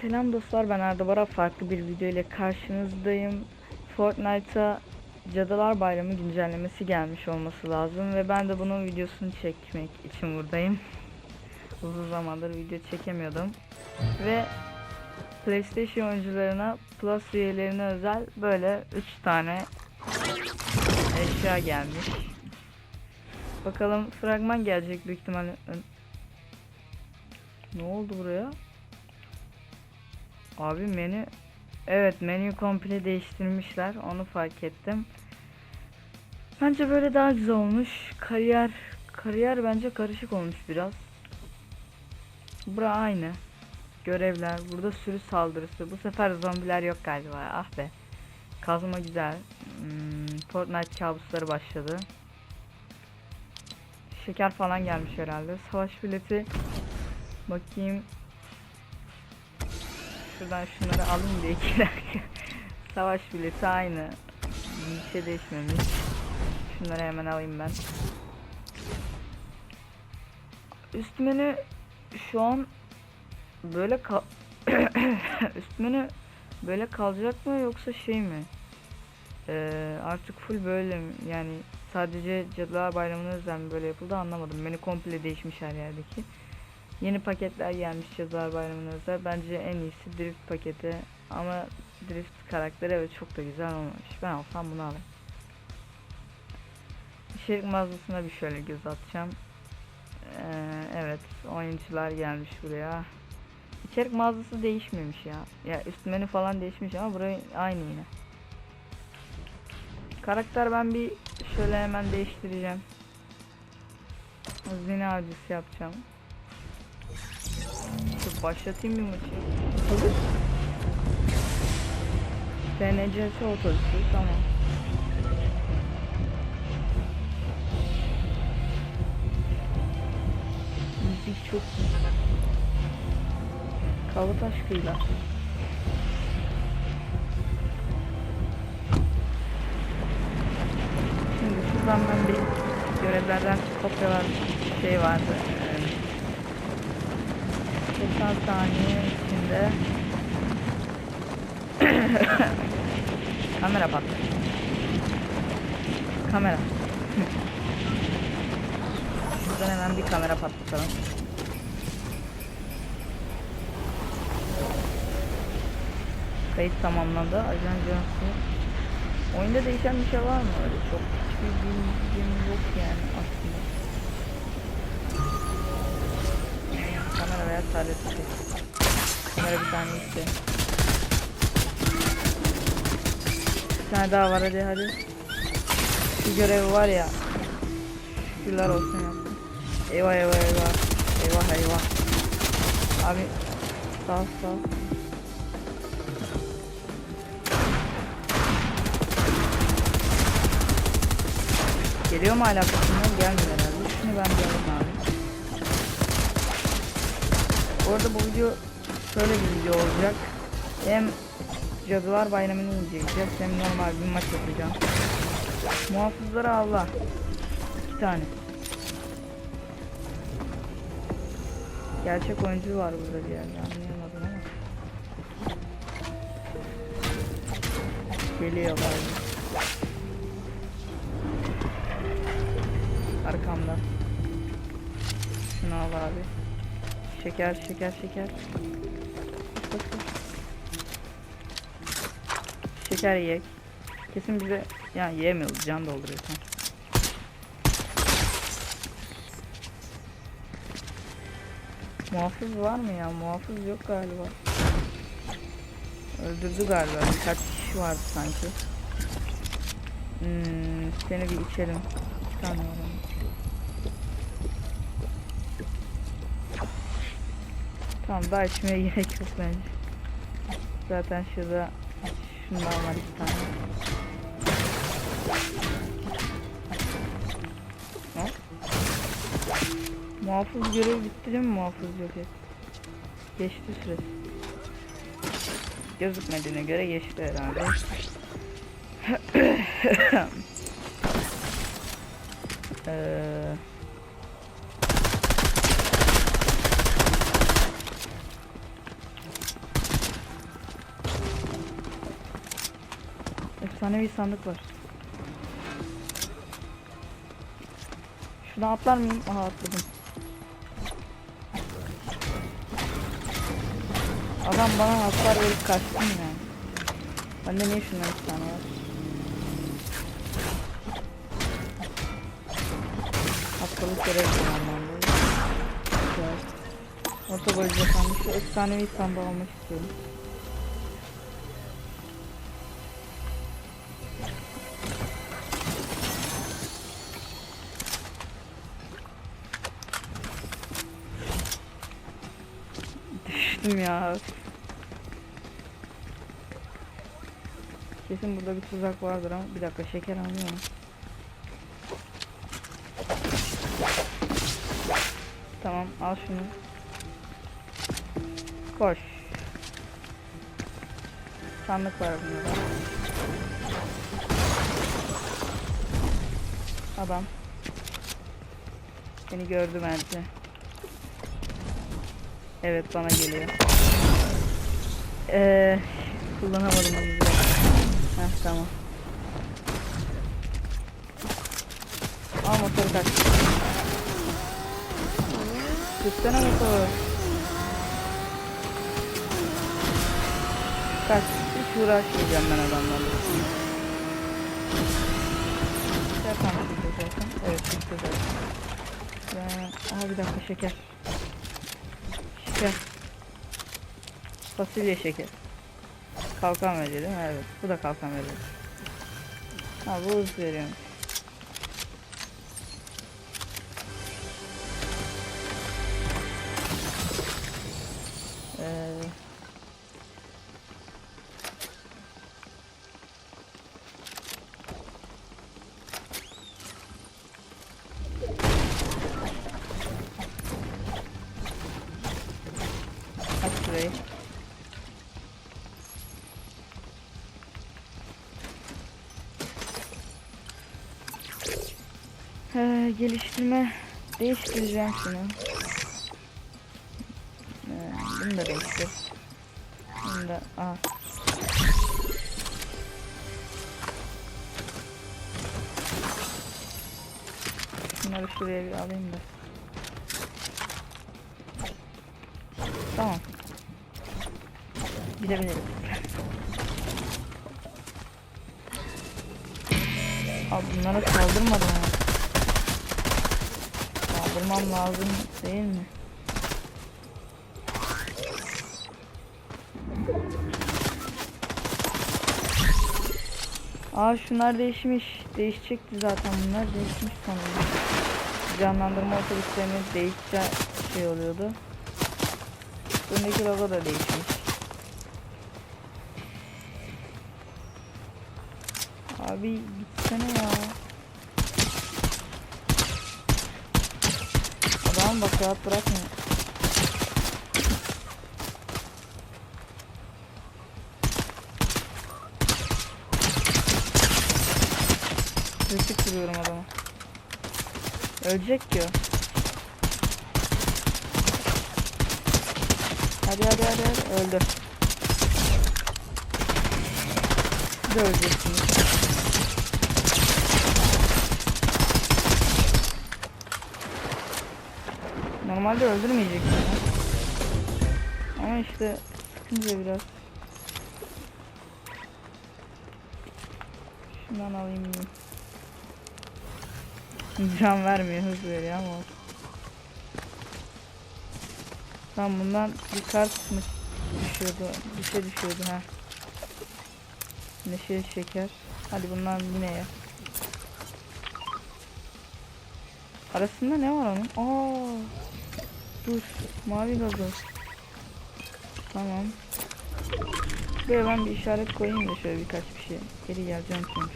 Selam dostlar ben Arda Bora farklı bir video ile karşınızdayım. Fortnite'a Cadılar Bayramı güncellemesi gelmiş olması lazım ve ben de bunun videosunu çekmek için buradayım. Uzun zamandır video çekemiyordum. Ve PlayStation oyuncularına Plus üyelerine özel böyle 3 tane eşya gelmiş. Bakalım fragman gelecek büyük ihtimalle. Ne oldu buraya? Abi menü Evet menüyü komple değiştirmişler onu fark ettim. Bence böyle daha güzel olmuş. Kariyer kariyer bence karışık olmuş biraz. Bura aynı. Görevler. Burada sürü saldırısı. Bu sefer zombiler yok galiba. Ah be. Kazma güzel. Hmm, Fortnite kabusları başladı. Şeker falan gelmiş herhalde. Savaş bileti. Bakayım. Şuradan şunları alayım diye dakika. Savaş bileti aynı. Bir şey değişmemiş. Şunları hemen alayım ben. Üst menü şu an böyle kal üst menü böyle kalacak mı yoksa şey mi? Ee, artık full böyle mi? Yani sadece Cadılar Bayramı'na özel böyle yapıldı anlamadım. Menü komple değişmiş her yerdeki. Yeni paketler gelmiş Cadılar Bayramı'na özel. Bence en iyisi Drift paketi. Ama Drift karakteri evet çok da güzel olmuş. Ben alsam bunu alayım. İçerik mağazasına bir şöyle göz atacağım. Ee, evet oyuncular gelmiş buraya. İçerik mağazası değişmemiş ya. Ya üst menü falan değişmiş ama burayı aynı yine. Karakter ben bir şöyle hemen değiştireceğim. Hazine avcısı yapacağım. Başlatayım bir maçı. Olur. TNCS otobüsü tamam. Müzik çok. Kavataş kıyılar. Şimdi şuradan ben bir görevlerden kopyalar şey vardı. 90 saniye içinde kamera patladı. Kamera. Şuradan hemen bir kamera patlatalım. Kayıt tamamlandı. Ajan Cansu. Oyunda değişen bir şey var mı? Öyle çok hiçbir bilgim yok yani Kamera veya tablet bir şey. Kamera bir tane iste. Bir tane daha var hadi hadi. Şu görevi var ya. Şükürler olsun yaptım. Eyvah eyvah eyvah. Eyvah eyvah. Abi sağ sağ. Geliyor mu hala? Gelmiyor Bu arada bu video şöyle bir video olacak. Hem Cadılar Bayramı'nı inceleyeceğiz hem normal bir maç yapacağım. Muhafızları Allah. İki tane. Gerçek oyuncu var burada bir yerde anlayamadım ama. Geliyor galiba. Arkamda. Şunu al abi. Şeker şeker şeker. Bas, bas, bas. Şeker yiyek. Kesin bize yani yiyemiyoruz can dolduruyor sanki. Muhafız var mı ya? Muhafız yok galiba. Öldürdü galiba. Birkaç kişi vardı sanki. Hmm, seni bir içelim. Tanıyorum. Tamam daha içmeye gerek yok bence. Zaten şurada şundan var iki tane. Hop. Muhafız görevi bitti değil mi muhafız yok et. Geçti süresi. Gözükmediğine göre geçti herhalde. Eee efsanevi sandık var. Şuna atlar mıyım? Aha atladım. Adam bana hasar verip kaçtı mı yani? Bende niye şundan iki tane var? Hastalık görev. Güzel. Orta boyunca sandık. Şu efsanevi sandığı almak istiyorum. Düştüm ya. Kesin burada bir tuzak vardır ama bir dakika şeker alıyorum. Tamam al şunu. Koş. Sandık var bunda da. Adam. Beni gördü bence. Evet bana geliyor. Eee kullanamadım onu. Heh tamam. Al motoru kaç. Tutsana motoru. Kaç. Hiç uğraşmayacağım ben adamlarla. Bitti zaten. Evet bitti zaten. Ben... Aha bir dakika şeker. Şeker. Fasulye şeker. Kalkan veriyor değil mi? Evet. Bu da kalkan veriyor. Ha bu hız veriyor. Ee, geliştirme değiştireceğim şunu. Ee, bunu da değiştir. Bunu da al. Bunları şuraya bir alayım da. Tamam. Gidebiliriz. Abi bunlara saldırmadım ama. Saldırmam lazım değil mi? Aa şunlar değişmiş. Değişecekti zaten bunlar. Değişmiş sanırım. Canlandırma otobüslerinin değişeceği şey oluyordu. Öndeki logo da değişmiş. Abi gitsene ya. Adam bak rahat bırakmıyor. Kritik vuruyorum adama. Ölecek ki o. Hadi hadi hadi hadi öldü. Siz de öleceksiniz. Normalde öldürmeyeceksin ya. Ama işte sıkınca biraz. Şundan alayım mı? Can vermiyor hız veriyor ama olsun. Tamam bundan bir kart mı düşüyordu? Bir şey düşüyordu ha. Neşe şeker. Hadi bundan yine ya. Arasında ne var onun? Aa. Dur. Mavi gazoz. Tamam. Buraya ben bir işaret koyayım da şöyle birkaç bir şey. Geri geleceğim çünkü.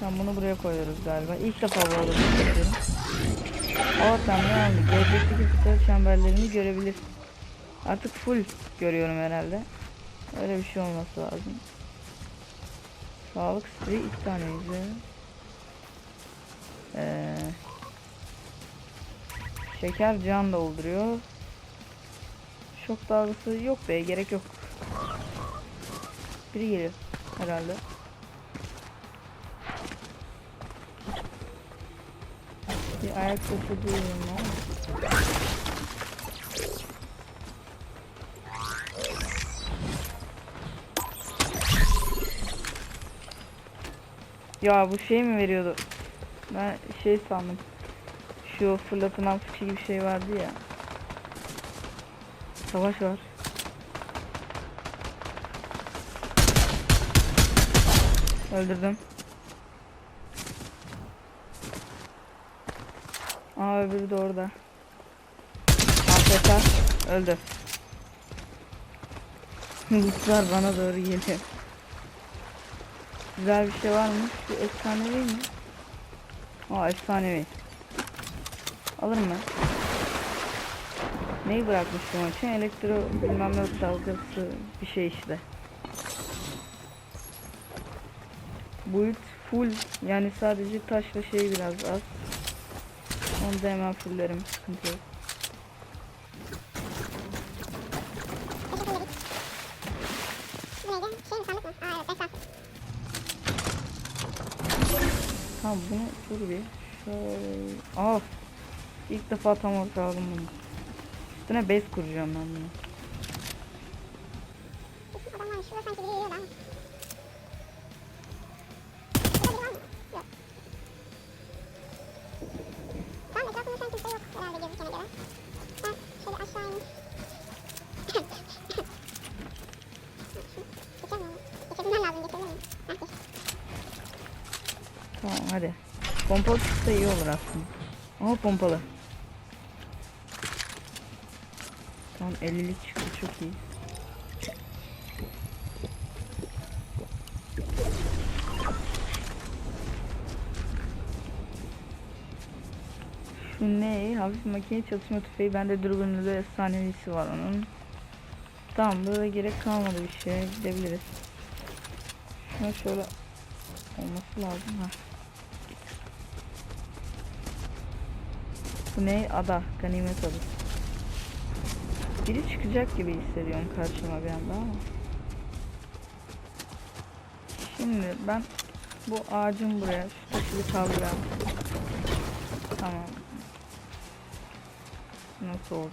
Tamam bunu buraya koyuyoruz galiba. İlk defa bu arada yapıyorum. Ortam oldu? Gelecekteki kısa çemberlerini görebilir. Artık full görüyorum herhalde. Öyle bir şey olması lazım. Sağlık spreyi iki tane yüzü. Ee, şeker can dolduruyor. Şok dalgası yok be gerek yok. Biri geliyor herhalde. Bir ayak sesi duyuyorum ama. Ya bu şey mi veriyordu? Ben şey sandım. Şu fırlatılan fıçı gibi şey vardı ya. Savaş var. Öldürdüm. Aa öbürü de orada. AFK öldü. Lootlar bana doğru geliyor. Güzel bir şey var mı? Şu efsanevi mi? Aa efsanevi. Alır mı? Neyi bırakmıştım için? Elektro bilmem ne dalgası bir şey işte. Build full yani sadece taşla şey biraz az. Onu da hemen fulllerim sıkıntı yok. Tamam bunu dur bir. Şöyle. Aa. İlk defa tam orta aldım bunu. Üstüne base kuracağım ben bunu. Tamam hadi. Pompalı çıksa iyi olur aslında. Ama pompalı. 50'lik çıktı çok iyi. Şu ne? Hafif makine çalışma tüfeği. Bende dürbünlü efsanevisi var onun. Tamam burada gerek kalmadı bir şeye gidebiliriz. Şuna şöyle olması lazım ha. Bu ne? Ada. Ganimet adası. Biri çıkacak gibi hissediyorum karşıma bir anda ama. Şimdi ben bu ağacın buraya şu taşı bir kaldıralım. Tamam. Nasıl oldu?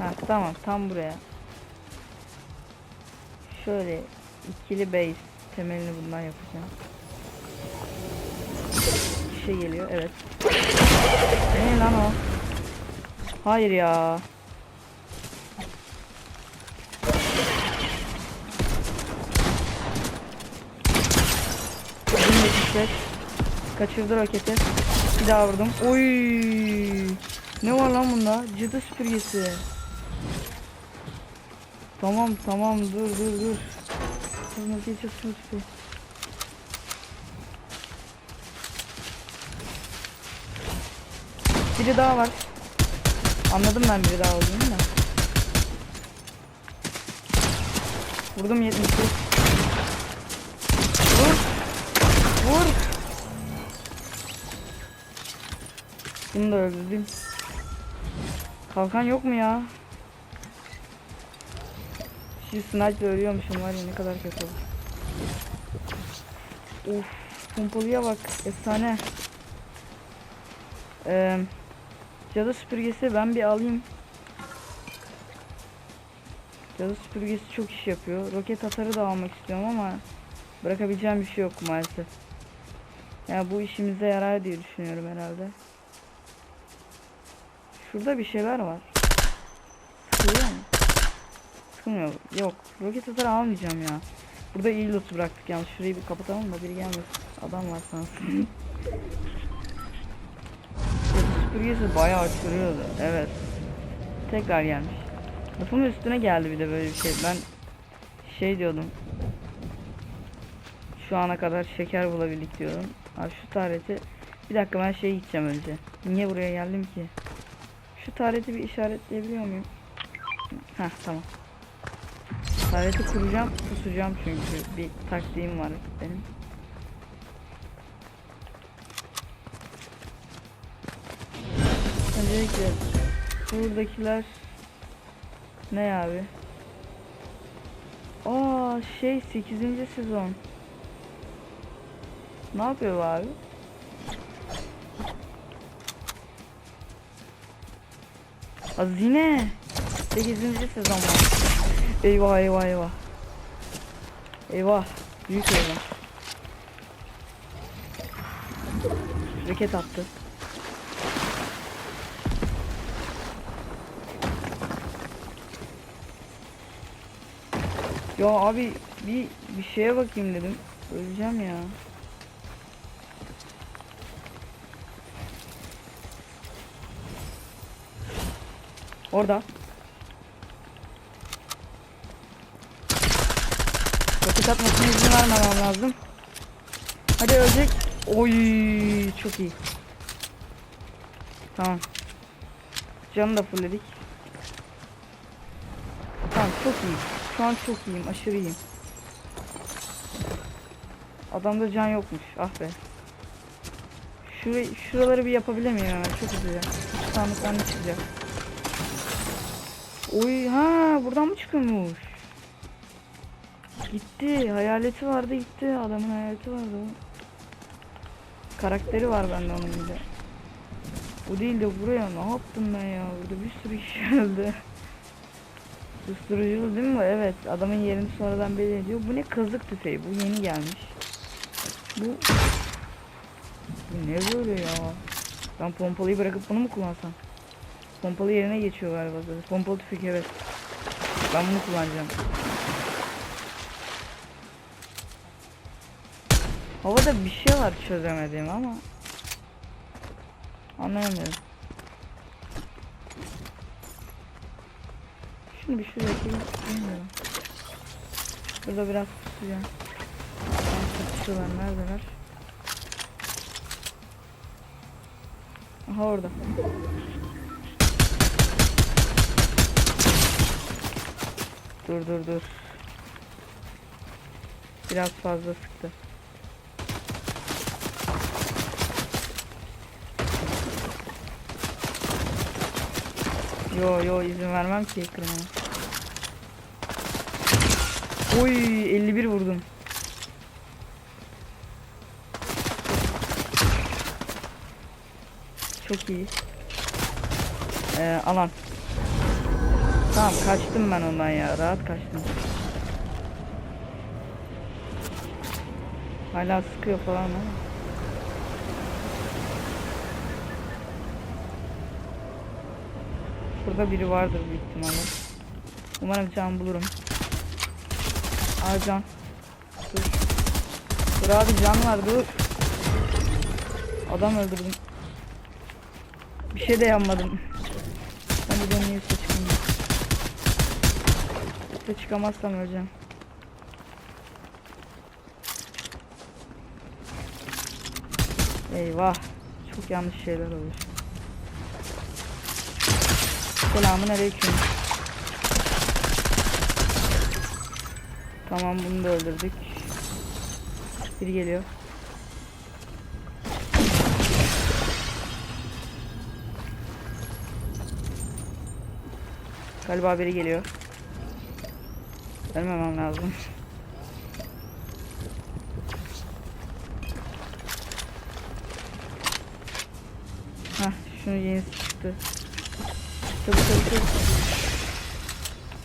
Ha tamam tam buraya. Şöyle ikili base temelini bundan yapacağım. Bir şey geliyor evet. Ne lan o? Hayır ya. Yetişler. Kaçırdı roketi. Bir daha vurdum. Oy! Ne var lan bunda? Cadı süpürgesi. Tamam tamam dur dur dur. Tamam geçiyorsun süpürge. Biri daha var. Anladım ben biri daha olduğunu da. Vurdum 70. Bunu da öldürdüm. Kalkan yok mu ya? Şu sniper ölüyormuşum var ya ne kadar kötü olur. Of pompalıya bak efsane. Eee Cadı süpürgesi ben bir alayım. Cadı süpürgesi çok iş yapıyor. Roket atarı da almak istiyorum ama bırakabileceğim bir şey yok maalesef. Yani bu işimize yarar diye düşünüyorum herhalde. Şurada bir şeyler var. Sıkılıyor mu? Sıkılmıyor. Yok. Roket atarı almayacağım ya. Burada iyi loot bıraktık yalnız. Şurayı bir kapatalım da biri gelmesin. Adam var sansın. süpürgesi bayağı çürüyordu. Evet. Tekrar gelmiş. Lafımın üstüne geldi bir de böyle bir şey. Ben şey diyordum. Şu ana kadar şeker bulabildik diyorum. Abi şu tarihte bir dakika ben şey gideceğim önce. Niye buraya geldim ki? Şu tarihte bir işaretleyebiliyor muyum? Heh tamam. Tarihte kuracağım, pusacağım çünkü bir taktiğim var benim. Öncelikle buradakiler ne abi? Aa şey 8. sezon. Ne yapıyor abi? Hazine. 8. sezon var. Eyvah eyvah eyvah. Eyvah. Büyük eyvah. Roket attı. Ya abi bir bir şeye bakayım dedim. Öleceğim ya. Orada. Roket atmasına izin vermemem lazım. Hadi ölecek. Oy çok iyi. Tamam. Canı da fullledik. Tamam çok iyi. Şu an çok iyiyim. Aşırı iyiyim. Adamda can yokmuş. Ah be. Şurayı, şuraları bir yapabilir miyim hemen? Çok güzel. Sandıktan çıkacak? Oy ha buradan mı çıkıyormuş? Gitti. Hayaleti vardı gitti. Adamın hayaleti vardı. Karakteri var bende onun bir de. Bu değil de buraya ne yaptım ben ya? Burada bir sürü kişi öldü. Susturuculu değil mi? Evet. Adamın yerini sonradan belli ediyor. Bu ne kazık tüfeği. Bu yeni gelmiş. Bu... Bu ne böyle ya? Ben pompalıyı bırakıp bunu mu kullansam? Pompalı yerine geçiyor galiba zaten. Pompalı tüfek evet. Ben bunu kullanacağım. Havada bir şey var çözemediğim ama anlayamıyorum. Şunu bir koyayım. Bilmiyorum. Burada biraz tutacağım. Tutuşuyorlar. Neredeler? Aha orada. Dur dur dur. Biraz fazla sıktı. Yo yo izin vermem ki kırmana. Oy 51 vurdum. Çok iyi. Ee, alan. Tamam kaçtım ben ondan ya. Rahat kaçtım. Hala sıkıyor falan ama. Burada biri vardır büyük ihtimalle. Umarım can bulurum. Aa can. Dur. Dur abi can var dur. Adam öldürdüm. Bir şey de yapmadım. Ben dönüyor üste Üste çıkamazsam öleceğim. Eyvah. Çok yanlış şeyler oluyor. Selamun aleyküm. Tamam bunu da öldürdük. Biri geliyor. Galiba biri geliyor. Ölmemem lazım. Hah şunu yenisi çıktı. Tabii tabii.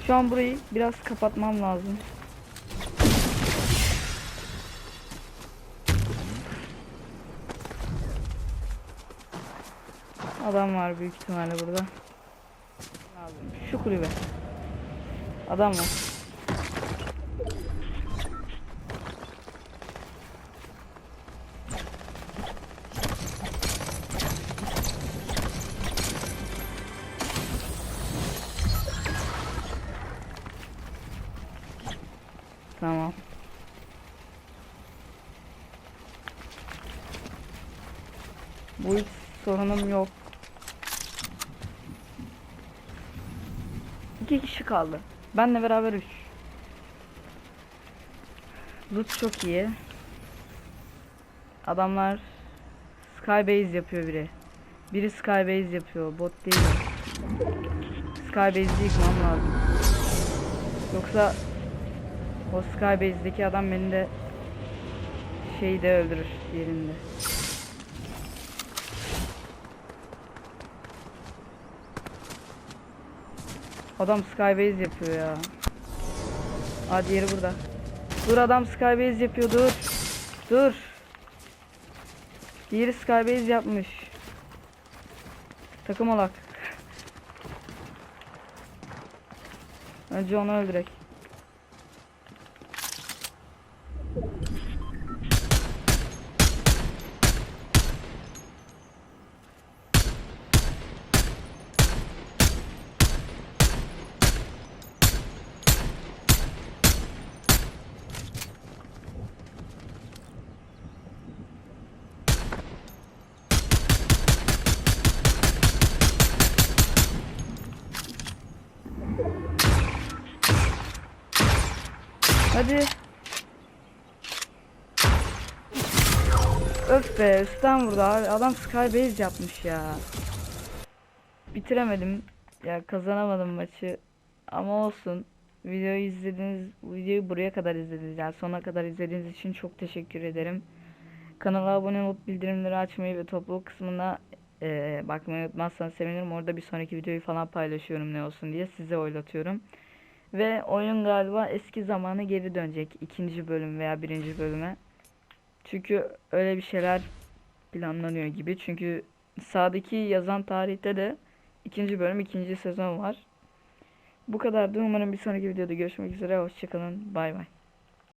Şu an burayı biraz kapatmam lazım. Adam var büyük ihtimalle burada. Şu kulübe. Adam var. Sorunum yok. İki kişi kaldı. Benle beraber üç. Loot çok iyi. Adamlar Skybase yapıyor biri. Biri Skybase yapıyor. Bot değil. Skybase'i yıkmam lazım. Yoksa O Skybase'deki adam beni de şeyde öldürür yerinde. Adam Skybase yapıyor ya. Hadi yeri burada. Dur adam Skybase yapıyor dur. Dur. Diğeri Skybase yapmış. Takım olak. Önce onu öldürek. Hadi. Üstten vurdu abi. Adam skybase yapmış ya. Bitiremedim. Ya kazanamadım maçı. Ama olsun. Videoyu izlediğiniz, videoyu buraya kadar izlediniz. Yani sona kadar izlediğiniz için çok teşekkür ederim. Kanala abone olup bildirimleri açmayı ve topluluk kısmına eee, bakmayı unutmazsanız sevinirim. Orada bir sonraki videoyu falan paylaşıyorum ne olsun diye size oylatıyorum. Ve oyun galiba eski zamana geri dönecek. ikinci bölüm veya birinci bölüme. Çünkü öyle bir şeyler planlanıyor gibi. Çünkü sağdaki yazan tarihte de ikinci bölüm ikinci sezon var. Bu kadar da umarım bir sonraki videoda görüşmek üzere. Hoşçakalın. Bay bay.